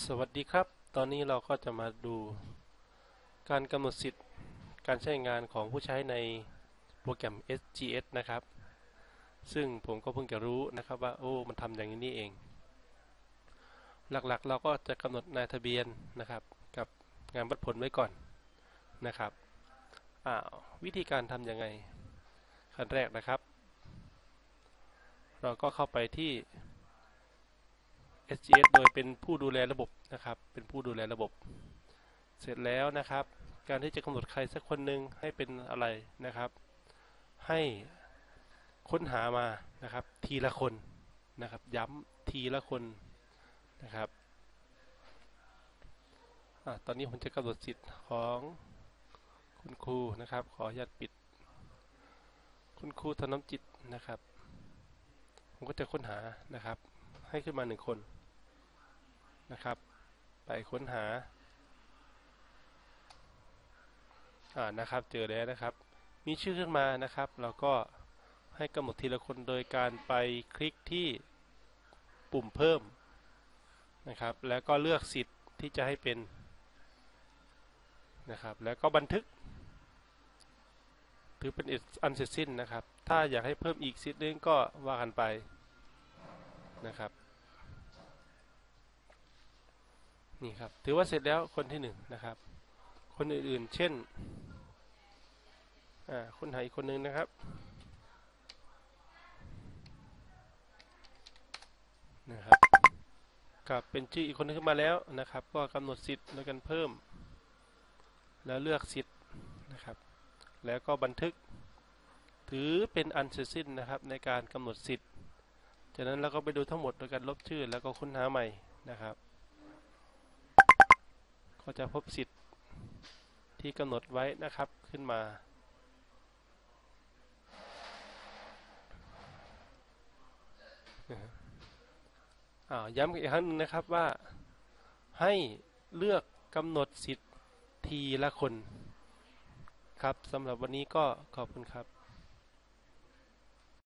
สวัสดีครับ ตอนนี้เราก็จะมาดูการกำหนดสิทธิ์การใช้งานของผู้ใช้ในโปรแกรม SGS นะครับ ซึ่งผมก็เพิ่งจะรู้นะครับว่า โอ้ มันทำอย่างนี้นี่เอง หลักๆ เราก็จะกำหนดนายทะเบียนนะครับ กับงานวัดผลไว้ก่อนนะครับอ้าววิธีการทำยังไง ขั้นแรกนะครับ เราก็เข้าไปที่ SGS โดยเป็นผู้ดูแลระบบนะครับ เป็นผู้ดูแลระบบ เสร็จแล้วนะครับ การที่จะกำหนดใครสักคนหนึ่งให้เป็นอะไรนะครับ ให้ค้นหามานะครับ ทีละคนนะครับ ย้ำทีละคนนะครับอตอนนี้ผมจะกำหนดสิทธิ์ของคุณครูนะครับ ขออนุญาตปิด คุณครูธนมจิตนะครับ ผมก็จะค้นหานะครับ ให้ขึ้นมาหนึ่งคนนะครับ ไปค้นหาอ่านะครับ เจอแล้วนะครับ มีชื่อขึ้นมานะครับ เราก็ให้กำหนดทีละคนโดยการไปคลิกที่ปุ่มเพิ่มนะครับ แล้วก็เลือกสิทธิ์ที่จะให้เป็นนะครับ แล้วก็บันทึก ถือเป็นอันเสร็จสิ้นนะครับ ถ้าอยากให้เพิ่มอีกสิทธิ์นึงก็ว่ากันไปนะครับ นี่ครับ ถือว่าเสร็จแล้วคนที่หนึ่งนะครับ คนอื่นๆ เช่นคนหาอีกคนหนึ่งนะครับ นะครับกับเป็นชื่ออีกคนนึงขึ้นมาแล้วนะครับ ก็กำหนดสิทธิ์โดยการเพิ่ม แล้วเลือกสิทธิ์นะครับ แล้วก็บันทึก ถือเป็นอันเสร็จสิ้นนะครับ ในการกำหนดสิทธิ์จากนั้นเราก็ไปดูทั้งหมดโดยการลบชื่อแล้วก็ค้นหาใหม่นะครับ ก็จะพบสิทธิ์ที่กำหนดไว้นะครับขึ้นมา ย้ำอีกครั้งนึงนะครับว่าให้เลือกกำหนดสิทธิ์ทีละคน ครับสำหรับวันนี้ก็ขอบคุณครับ